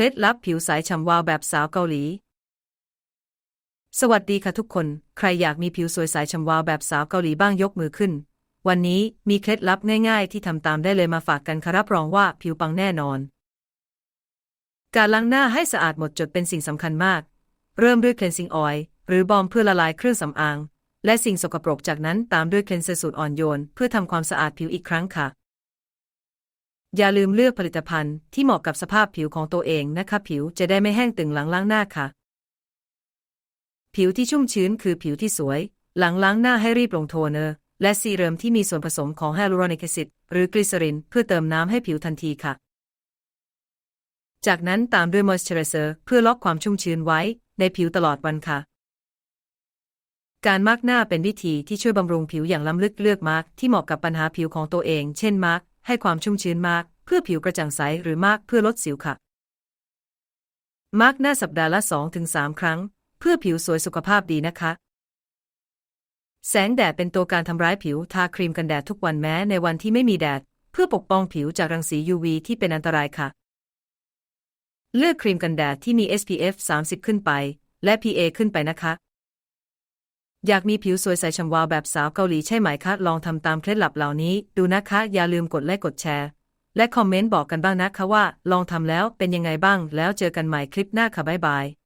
ล็ดลับผิวใสฉ่ำวาวแบบสาวเกาหลี สวัสดีค่ะทุกคน ใครอยากมีผิวสวยใสฉ่ำวาวแบบสาวเกาหลีบ้างยกมือขึ้น วันนี้มีเคล็ดลับง่ายๆ ที่ทำตามได้เลยมาฝากกันครับ รองว่าผิวปังแน่นอน การล้างหน้าให้สะอาดหมดจดเป็นสิ่งสำคัญมาก เริ่มด้วย cleansing oil หรือบอมเพื่อละลายเครื่องสำอาง และสิ่งสกปรกจากนั้นตามด้วย cleanser สูตรอ่อนโยน เพื่อทำความสะอาดผิวอีกครั้งค่ะ อย่าลืมเลือกผลิตภัณฑ์ที่เหมาะกับสภาพผิวของตัวเองนะคะผิวจะได้ไม่แห้งตึงหลังล้างหน้าค่ะ ผิวที่ชุ่มชื้นคือผิวที่สวย หลังล้างหน้าให้รีบลงโทนเนอร์และซีเรมที่มีส่วนผสมของไฮลูรอนิกแอซิดหรือกลีเซอริน เพื่อเติมน้ำให้ผิวทันทีค่ะ จากนั้นตามด้วยมอยส์เจอร์เซอร์เพื่อล็อกความชุ่มชื้นไว้ในผิวตลอดวันค่ะ การมาร์กหน้าเป็นวิธีที่ช่วยบำรุงผิวอย่างล้ำลึกเลือกมาร์กที่เหมาะกับปัญหาผิวของตัวเอง เช่นมาร์ก ให้ความชุ่มชื้นมากเพื่อผิวกระจ่างใสหรือมากเพื่อลดสิวค่ะ มาร์กหน้าสัปดาห์ละ 2-3 ครั้ง เพื่อผิวสวยสุขภาพดีนะคะ แสงแดดเป็นตัวการทำร้ายผิวทาครีมกันแดดทุกวันแม้ในวันที่ไม่มีแดด เพื่อปกป้องผิวจากรังสี UV ที่เป็นอันตรายค่ะ เลือกครีมกันแดดที่มี SPF 30 ขึ้นไป และ PA ขึ้นไปนะคะ อยากมีผิวสวยใสฉ่ำวาวแบบสาวเกาหลีใช่ไหมคะ ลองทำตามเคล็ดลับเหล่านี้ ดูนะคะ อย่าลืมกดไลค์กดแชร์ และคอมเมนต์บอกกันบ้างนะคะว่า ลองทำแล้วเป็นยังไงบ้าง แล้วเจอกันใหม่คลิปหน้าค่ะบ๊ายบาย